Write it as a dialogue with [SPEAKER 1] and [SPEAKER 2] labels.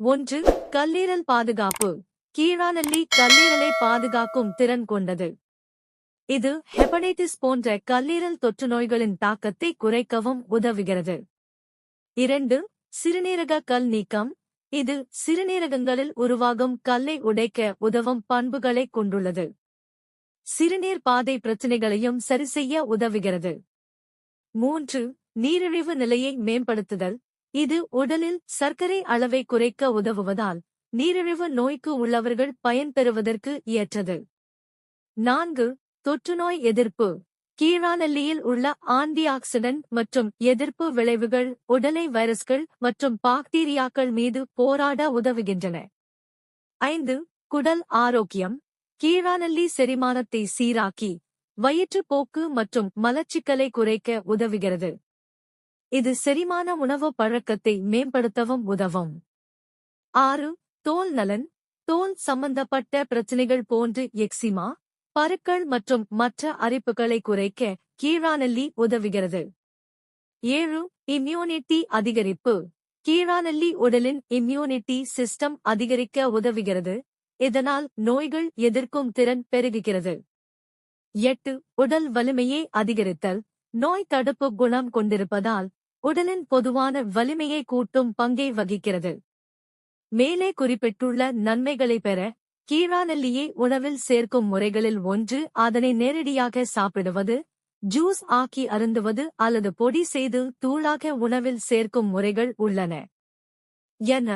[SPEAKER 1] ஒன்று கல்லீரல் பாதுகாப்பு. கீழாநெல்லி கல்லீரலை பாதுகாக்கும் திறன் கொண்டது. இது ஹெபடைட்டிஸ் போன்ற கல்லீரல் தொற்றுநோய்களின் தாக்கத்தை குறைக்கவும் உதவுகிறது. இரண்டு சிறுநீரக கல் நீக்கம். இது சிறுநீரகங்களில் உருவாகும் கல்லை உடைக்க உதவும் பண்புகளை கொண்டுள்ளது. சிறுநீர் பாதை பிரச்சினைகளையும் சரிசெய்ய உதவுகிறது. மூன்று நீரிழிவு நிலையை மேம்படுத்துதல். இது உடலில் சர்க்கரை அளவை குறைக்க உதவுவதால் நீரிழிவு நோய்க்கு உள்ளவர்கள் பயன்பெறுவதற்கு ஏற்றது. நான்கு தொற்றுநோய் எதிர்ப்பு. கீழாநெல்லியில் உள்ள ஆண்டிஆக்சிடென்ட் மற்றும் எதிர்ப்பு விளைவுகள் உடலை வைரஸ்கள் மற்றும் பாக்டீரியாக்கள் மீது போராட உதவுகின்றன. ஐந்து குடல் ஆரோக்கியம். கீழாநெல்லி செரிமானத்தை சீராக்கி வயிற்றுப்போக்கு மற்றும் மலச்சிக்கலை குறைக்க உதவுகிறது. இது செரிமான உணவு பழக்கத்தை மேம்படுத்தவும் உதவும். ஆறு தோல் நலன். தோல் சம்பந்தப்பட்ட பிரச்சினைகள் போன்று எக்ஸிமா பருக்கள் மற்றும் மற்ற அரிப்புகளை குறைக்க கீழாநெல்லி உதவுகிறது. ஏழு இம்யூனிட்டி அதிகரிப்பு. கீழாநெல்லி உடலின் இம்யூனிட்டி சிஸ்டம் அதிகரிக்க உதவுகிறது. இதனால் நோய்கள் எதிர்க்கும் திறன் பெருகுகிறது. எட்டு உடல் வலிமையை அதிகரித்தல். நோய் தடுப்பு குணம் கொண்டிருப்பதால் உடலின் பொதுவான வலிமையை கூட்டும் பங்கை வகிக்கிறது. மேலே குறிப்பிட்டுள்ள நன்மைகளை பெற கீழாநெல்லியை உணவில் சேர்க்கும் முறைகளில் ஒன்று அதனை நேரடியாக சாப்பிடுவது ஜூஸ் ஆக்கி அருந்துவது அல்லது பொடி செய்து தூளாக உணவில் சேர்க்கும் முறைகள் உள்ளன. என